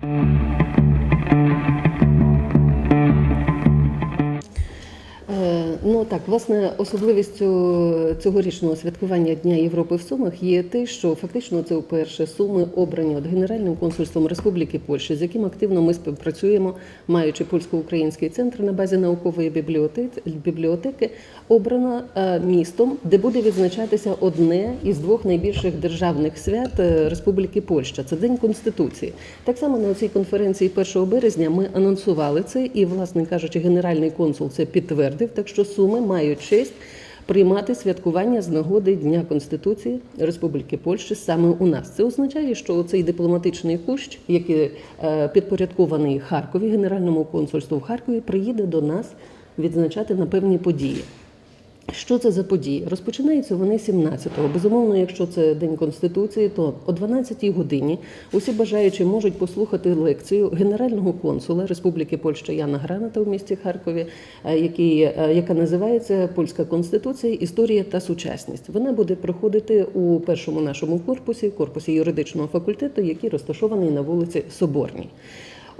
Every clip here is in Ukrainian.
Thank you. Ну так, власне, особливістю цьогорічного святкування Дня Європи в Сумах є те, що фактично це вперше суми обрані от Генеральним консульством Республіки Польща, з яким активно ми співпрацюємо, маючи польсько-український центр на базі наукової бібліотеки, обрано е, містом, де буде відзначатися одне із двох найбільших державних свят е, Республіки Польща. Це День Конституції. Так само на цій конференції 1 березня ми анонсували це, і, власне кажучи, генеральний консул це підтвердив. Так що суми мають честь приймати святкування з нагоди Дня Конституції Республіки Польща саме у нас. Це означає, що цей дипломатичний кущ, який е, підпорядкований Харкові, генеральному консульству в Харкові, приїде до нас відзначати на певні події. Що це за події? Розпочинаються вони 17-го. Безумовно, якщо це День Конституції, то о 12-й годині усі бажаючі можуть послухати лекцію генерального консула Республіки Польща Яна Граната у місті Харкові, е, який, е, яка називається Польська Конституція, історія та сучасність. Вона буде проходити у першому нашому корпусі, корпусі юридичного факультету, який розташований на вулиці Соборній.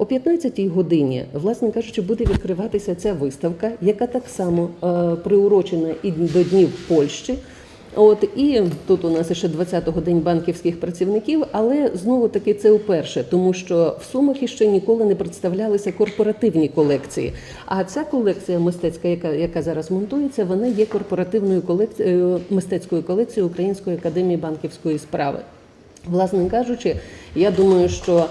О 15-й годині, власне кажучи, буде відкриватися ця виставка, яка так само е, приурочена і до Днів Польщі. От і тут у нас ще 20-го день банківських працівників, але знову таки це вперше, тому що в Сумах іще ніколи не представлялися корпоративні колекції. А ця колекція мистецька, яка, яка зараз монтується, вона є корпоративною колекцією мистецькою колекцією Української академії банківської справи. Власне кажучи, я думаю, що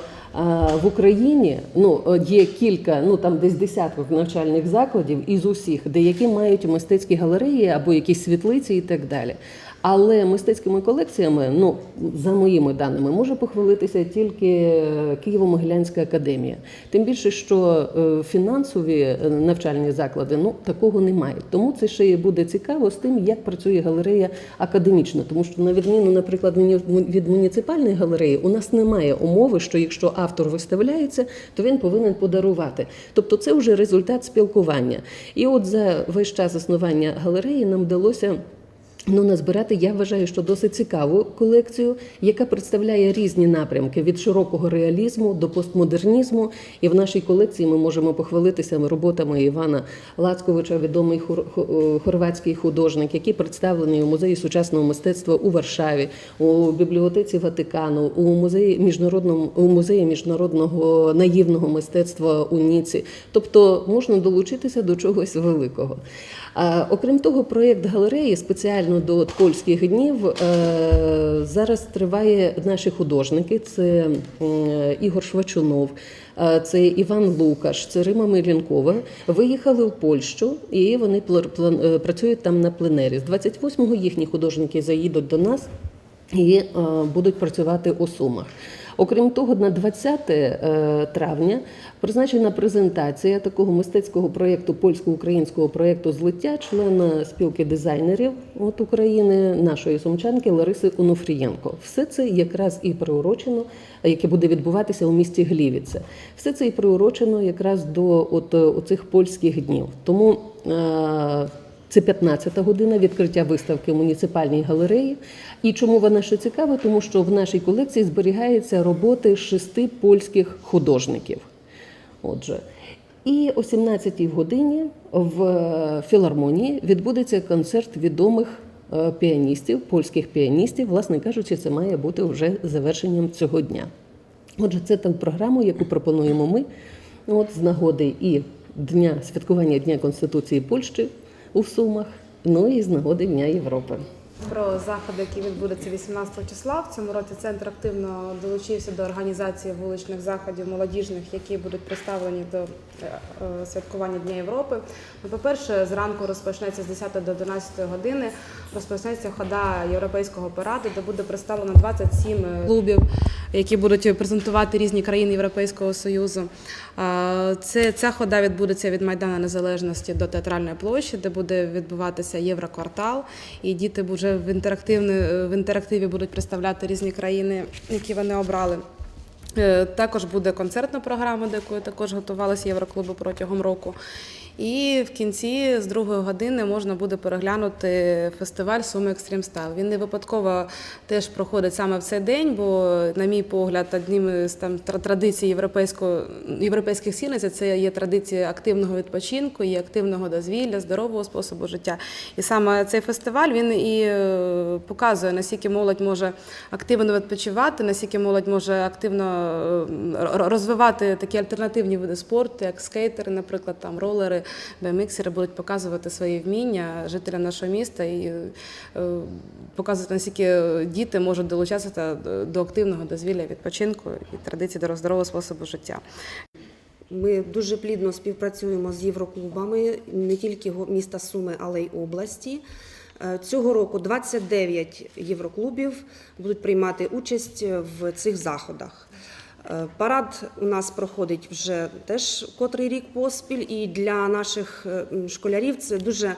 в Україні ну є кілька, ну там десь десяток навчальних закладів із усіх, де які мають мистецькі галереї або якісь світлиці і так далі. Але мистецькими колекціями, ну за моїми даними, може похвалитися тільки Києво-Могилянська академія. Тим більше, що е, фінансові е, навчальні заклади ну такого немає. Тому це ще й буде цікаво з тим, як працює галерея академічно. Тому що, на відміну, наприклад, від муніципальної галереї, у нас немає умови, що якщо автор виставляється, то він повинен подарувати. Тобто, це вже результат спілкування. І от за весь час існування галереї нам вдалося. Ну, назбирати я вважаю, що досить цікаву колекцію, яка представляє різні напрямки від широкого реалізму до постмодернізму. І в нашій колекції ми можемо похвалитися роботами Івана Лацковича, відомий хор- хорватський художник, який представлений у музеї сучасного мистецтва у Варшаві, у бібліотеці Ватикану, у музеї міжнародному у музеї міжнародного наївного мистецтва у Ніці. Тобто можна долучитися до чогось великого. А, окрім того, проєкт галереї спеціально до от польських днів е, зараз триває наші художники. Це Ігор Швачунов, е, це Іван Лукаш, це Рима Милянкова. Виїхали в Польщу і вони е, працюють там на пленері. З 28-го їхні художники заїдуть до нас і е, будуть працювати у Сумах. Окрім того, на 20 е, травня призначена презентація такого мистецького проєкту польсько-українського проєкту злиття члена спілки дизайнерів от України, нашої сумчанки Лариси Онуфрієнко. Все це якраз і приурочено, яке буде відбуватися у місті Глівіце. Все це і приурочено якраз до от, оцих польських днів. Тому е, це 15-та година відкриття виставки в муніципальній галереї. І чому вона ще цікава? Тому що в нашій колекції зберігаються роботи шести польських художників. Отже, і о 17-й годині в е, філармонії відбудеться концерт відомих е, піаністів, польських піаністів. Власне кажучи, це має бути вже завершенням цього дня. Отже, це та програма, яку пропонуємо ми. От з нагоди і дня святкування Дня Конституції Польщі у Сумах, ну і з нагоди Дня Європи. Про заходи, які відбудуться 18 числа. В цьому році центр активно долучився до організації вуличних заходів молодіжних, які будуть представлені до е, е, святкування Дня Європи. Ну, по-перше, зранку розпочнеться з 10 до 11 години. Розпочнеться хода європейського параду, де буде представлено 27 клубів, які будуть презентувати різні країни Європейського союзу. Це ця хода відбудеться від Майдану Незалежності до театральної площі, де буде відбуватися Євроквартал, і діти вже в інтерактивні в інтерактиві будуть представляти різні країни, які вони обрали. Е, Також буде концертна програма, до якої також готувалися Євроклуби протягом року. І в кінці з другої години можна буде переглянути фестиваль Суми Екстрім Стайл. Він не випадково теж проходить саме в цей день, бо, на мій погляд, одним з там традицій європейських сінець це є традиція активного відпочинку і активного дозвілля, здорового способу життя. І саме цей фестиваль він і е, показує, наскільки молодь може активно відпочивати, наскільки молодь може активно розвивати такі альтернативні види спорту, як скейтери, наприклад, там ролери, BMX-ери будуть показувати свої вміння жителям нашого міста і е, показувати, наскільки діти можуть долучатися до- до активного дозвілля, відпочинку і традицій до здорового способу життя. Ми дуже плідно співпрацюємо з євроклубами не тільки міста Суми, але й області. Е, Цього року 29 євроклубів будуть приймати участь в цих заходах. Е, Парад у нас проходить вже теж котрий рік поспіль, і для наших е, школярів це дуже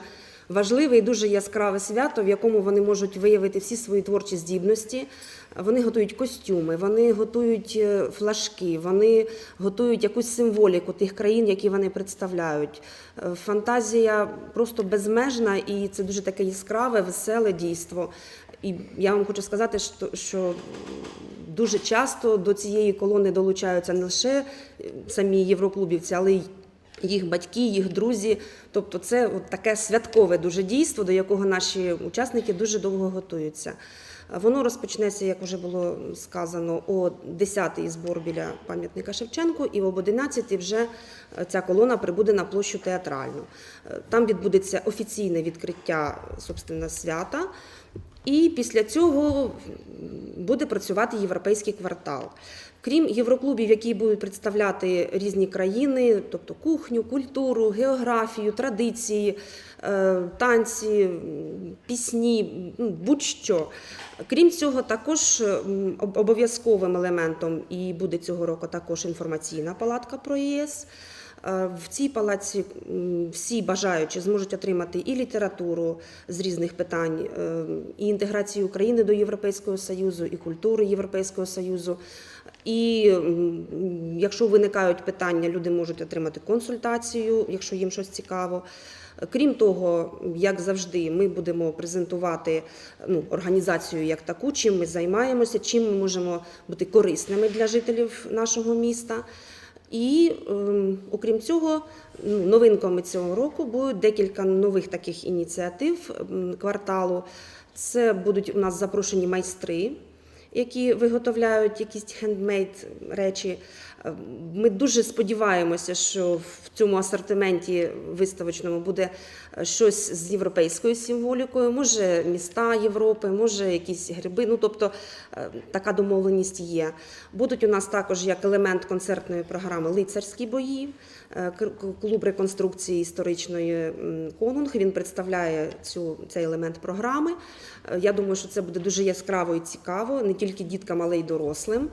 важливе і дуже яскраве свято, в якому вони можуть виявити всі свої творчі здібності. Вони готують костюми, вони готують е, флажки, вони готують якусь символіку тих країн, які вони представляють. Фантазія просто безмежна, і це дуже таке яскраве, веселе дійство. І я вам хочу сказати, що дуже часто до цієї колони долучаються не лише е, самі євроклубівці, але й їх батьки, їх друзі. Тобто, це от таке святкове дуже дійство, до якого наші учасники дуже довго готуються. Воно розпочнеться, як вже було сказано, о 10-й збор біля пам'ятника Шевченку, і об 11-й вже е, ця колона прибуде на площу театральну. Е, Там відбудеться офіційне відкриття собственно, свята. І після цього буде працювати європейський квартал. Крім євроклубів, які будуть представляти різні країни, тобто кухню, культуру, географію, традиції, е, танці, пісні, ну, будь-що. Крім цього, також обов'язковим елементом і буде цього року також інформаційна палатка про ЄС. Е, В цій палаці всі бажаючі зможуть отримати і літературу з різних питань, е, і інтеграцію України до Європейського Союзу, і культури Європейського Союзу. І якщо виникають питання, люди можуть отримати консультацію, якщо їм щось цікаво. Крім того, як завжди, ми будемо презентувати ну, організацію як таку, чим ми займаємося, чим ми можемо бути корисними для жителів нашого міста. І ем, окрім цього, новинками цього року будуть декілька нових таких ініціатив ем, кварталу. Це будуть у нас запрошені майстри, які виготовляють якісь хендмейд речі. Ем, Ми дуже сподіваємося, що в цьому асортименті виставочному буде е, щось з європейською символікою, може міста Європи, може якісь гриби. Ну тобто е, така домовленість є. Будуть у нас також як елемент концертної програми лицарські бої. Е, Клуб реконструкції історичної Конунг він представляє цю цей елемент програми. Е, Я думаю, що це буде дуже яскраво і цікаво тільки діткам, але й дорослим.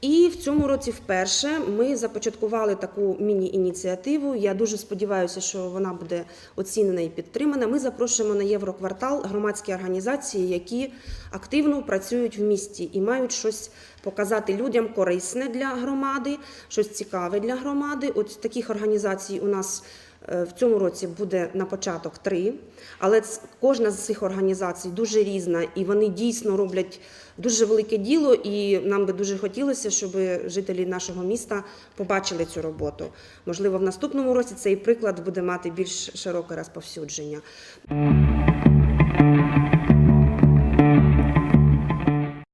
І в цьому році вперше ми започаткували таку міні-ініціативу. Я дуже сподіваюся, що вона буде оцінена і підтримана. Ми запрошуємо на Євроквартал громадські організації, які активно працюють в місті і мають щось показати людям корисне для громади, щось цікаве для громади. От таких організацій у нас в цьому році буде на початок три, але кожна з цих організацій дуже різна, і вони дійсно роблять дуже велике діло. І нам би дуже хотілося, щоб жителі нашого міста побачили цю роботу. Можливо, в наступному році цей приклад буде мати більш широке розповсюдження.